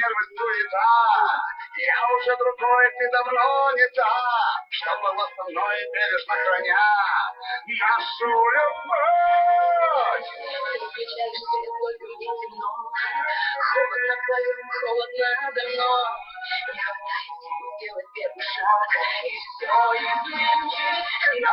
так Я уже другой, ты давно не та Что было со мной, бережно храня? Нашу любовь! Холодно вдвоем, холодно давно. Хватает сил сделать первый шаг. И все изменить Но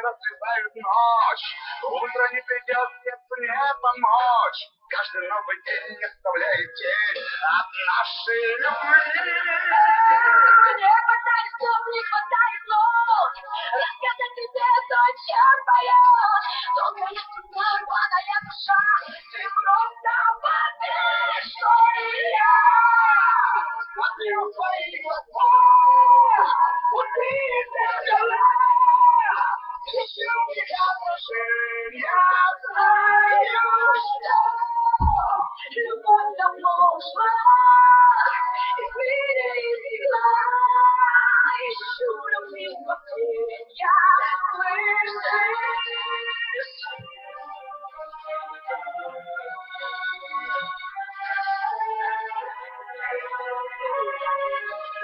И разрезают ночь. Утро не придет, сердцу не помочь. Каждый новый день не оставляет тень От нашей любви. Не хватает слов, не хватает слов. Рассказать тебе то, чем поет Долгая стена, рваная душа. Ты просто поверь, что и я. Смотрю в твои глаза Пустые зеркала Ищу в них отражения Знаю, что Любовь